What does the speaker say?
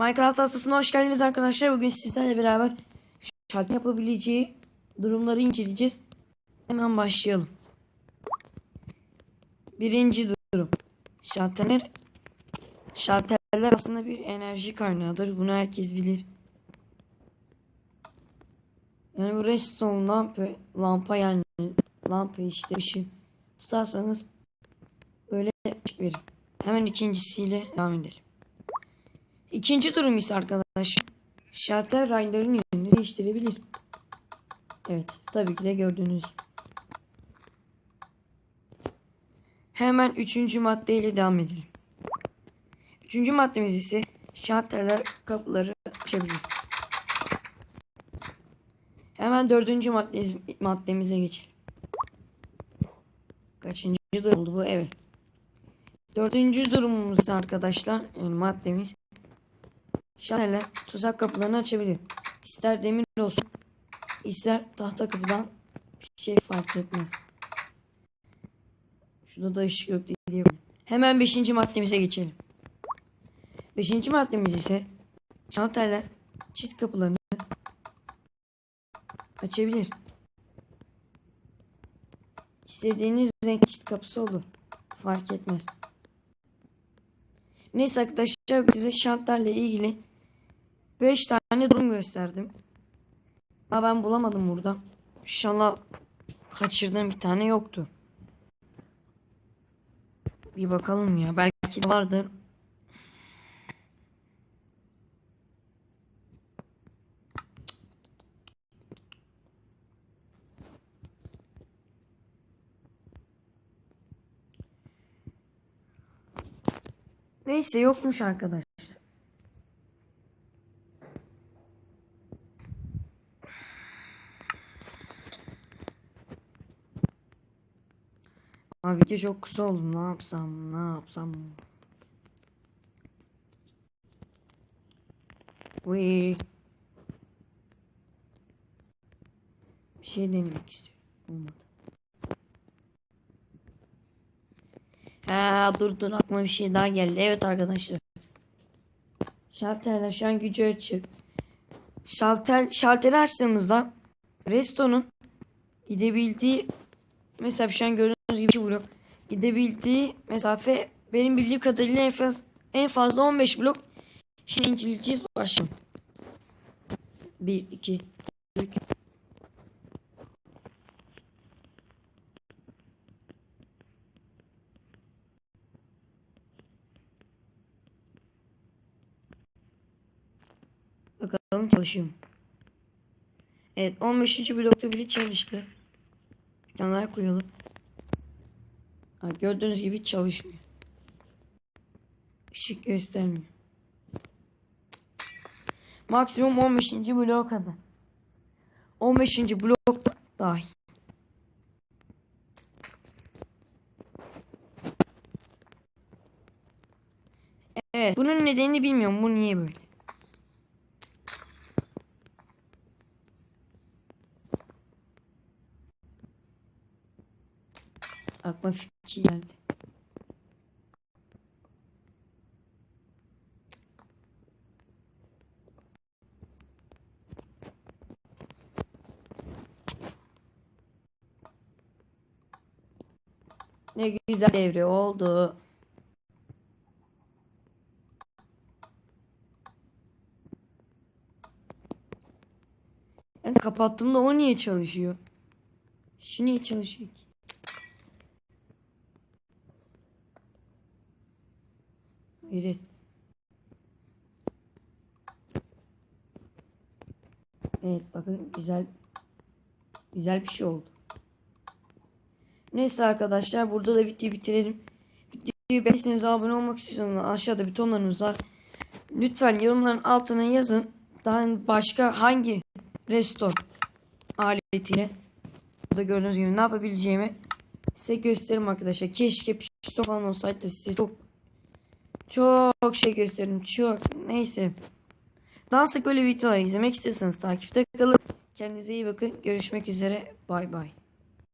Minecraft hastasına hoş geldiniz arkadaşlar. Bugün sizlerle beraber şalter yapabileceği durumları inceleyeceğiz. Hemen başlayalım. Birinci durum. Şalterler şalterler aslında bir enerji kaynağıdır. Bunu herkes bilir. Yani bu redstone lampa, lampa yani lampa işte ışığı tutarsanız böyle verir. Hemen ikincisiyle devam edelim. İkinci durum ise arkadaşlar şalter rayların yönünü değiştirebilir. Evet tabii ki de gördüğünüz. Hemen üçüncü maddeyle devam edelim. Üçüncü maddemiz ise şalterler kapıları açabilir. Hemen dördüncü maddemiz, maddemize geçelim. Kaçıncı durum oldu bu? Evet. Dördüncü durumumuz arkadaşlar yani maddemiz şalterler tuzak kapılarını açabilir. İster demir olsun ister tahta kapıdan bir şey fark etmez. Şurada da ışık yok diye. Hemen beşinci maddemize geçelim. Beşinci maddemiz ise şalterler çift kapılarını açabilir. İstediğiniz renk çift kapısı olur. Fark etmez. Neyse arkadaşlar size şalterle ilgili 5 tane durum gösterdim. Ama ben bulamadım burada. İnşallah kaçırdığım bir tane yoktu. Bir bakalım ya. Belki de vardır. Neyse yokmuş arkadaşlar. Abi video çok kısa oldu. Ne yapsam? Ne yapsam? Uy. Bir şey denemek istiyorum. Olmadı. Ha dur dur aklıma bir şey daha geldi. Evet arkadaşlar. Şalterler şu an gücü açık. Şalter, şalteri açtığımızda Resto'nun gidebildiği mesela şu an gördüğünüz gibi iki blok gidebildiği mesafe benim bildiğim kadarıyla en fazla, en fazla 15 blok. Şimdi inceleyeceğiz başlayalım. 1 2 3 Bakalım çalışıyor? Evet 15. blokta biri çalıştı. Bir tane koyalım. Ha, gördüğünüz gibi çalışmıyor. Işık göstermiyor. Maksimum 15. blok kadar. 15. blokta dahil. Evet bunun nedenini bilmiyorum. Bu niye böyle? Aklıma fikir geldi. Ne güzel devre oldu. Ben kapattığımda o niye çalışıyor? Şu niye çalışıyor ki? Hayret. Evet bakın güzel güzel bir şey oldu. Neyse arkadaşlar burada da videoyu bitirelim. Videoyu beğendiyseniz abone olmak istiyorsanız aşağıda butonlarımız var. Lütfen yorumların altına yazın. Daha başka hangi restore aletiyle burada gördüğünüz gibi ne yapabileceğimi size gösteririm arkadaşlar. Keşke piston falan olsaydı size çok çok şey gösteririm. Çok. Neyse. Daha sık böyle videolar izlemek istiyorsanız takipte kalın. Kendinize iyi bakın. Görüşmek üzere. Bay bay.